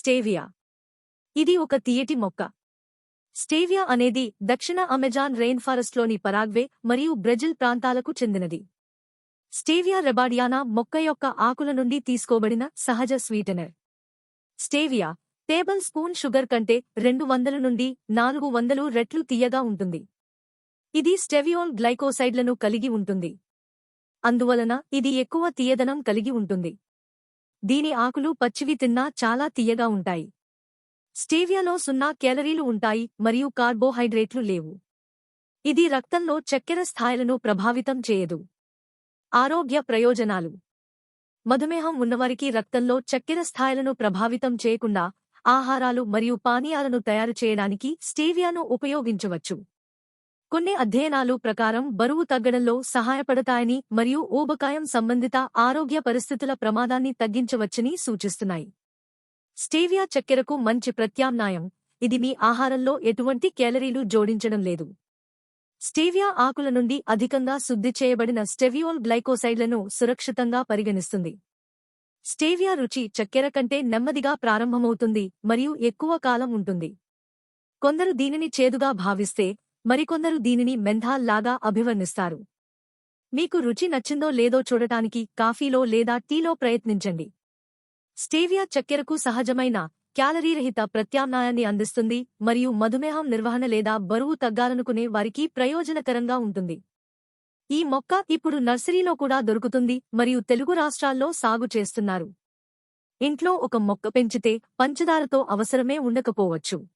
Stevia. ఇది ఒక తీయటి మొక్క. స్టేవియా అనేది దక్షిణ అమెజాన్ రెయిన్ ఫారెస్ట్లోని పరాగ్వే మరియు బ్రెజిల్ ప్రాంతాలకు చెందినది. స్టేవియా రెబాడియానా మొక్క యొక్క ఆకుల నుండి తీసుకోబడిన సహజ sweetener. Stevia tablespoon sugar కంటే రెండు వందల నుండి నాలుగు వందలు రెట్లు తీయగా ఉంటుంది. ఇది స్టెవియోల్ గ్లైకోసైడ్లను కలిగి ఉంటుంది. అందువలన ఇది ఎక్కువ తీయదనం కలిగి ఉంటుంది. దీని ఆకులు పచ్చివి తిన్నా చాలా తీయగా ఉంటాయి. స్టేవియాలో సున్నా కేలరీలు ఉంటాయి మరియు కార్బోహైడ్రేట్లు లేవు. ఇది రక్తంలో చక్కెర స్థాయిలను ప్రభావితం చేయదు. ఆరోగ్య ప్రయోజనాలు. మధుమేహం ఉన్నవారికి రక్తంలో చక్కెర స్థాయిలను ప్రభావితం చేయకుండా ఆహారాలు మరియు పానీయాలను తయారు చేయడానికి స్టేవియాను ఉపయోగించవచ్చు. కొన్ని అధ్యయనాలు ప్రకారం బరువు తగ్గడంలో సహాయపడతాయని మరియు ఊబకాయం సంబంధిత ఆరోగ్య పరిస్థితుల ప్రమాదాన్ని తగ్గించవచ్చని సూచిస్తున్నాయి. స్టేవియా చక్కెరకు మంచి ప్రత్యామ్నాయం. ఇది మీ ఆహారంలో ఎటువంటి కేలరీలు జోడించడం లేదు. స్టేవియా ఆకుల నుండి అధికంగా శుద్ధి చేయబడిన స్టెవియోల్ గ్లైకోసైడ్లను సురక్షితంగా పరిగణిస్తుంది. స్టేవియా రుచి చక్కెర కంటే నెమ్మదిగా ప్రారంభమవుతుంది మరియు ఎక్కువ కాలం ఉంటుంది. కొందరు దీనిని చేదుగా భావిస్తే మరికొందరు దీనిని మెంథాల్ లాగా అభివర్ణిస్తారు. మీకు రుచి నచ్చిందో లేదో చూడటానికి కాఫీలో లేదా టీలో ప్రయత్నించండి. స్టేవియా చక్కెరకు సహజమైన క్యాలరీరహిత ప్రత్యామ్నాయాన్ని అందిస్తుంది మరియు మధుమేహం నిర్వహణ లేదా బరువు తగ్గాలనుకునే వారికి ప్రయోజనకరంగా ఉంటుంది. ఈ మొక్క ఇప్పుడు నర్సరీలో కూడా దొరుకుతుంది మరియు తెలుగు రాష్ట్రాల్లో సాగు చేస్తున్నారు. ఇంట్లో ఒక మొక్క పెంచితే పంచదారతో అవసరమే ఉండకపోవచ్చు.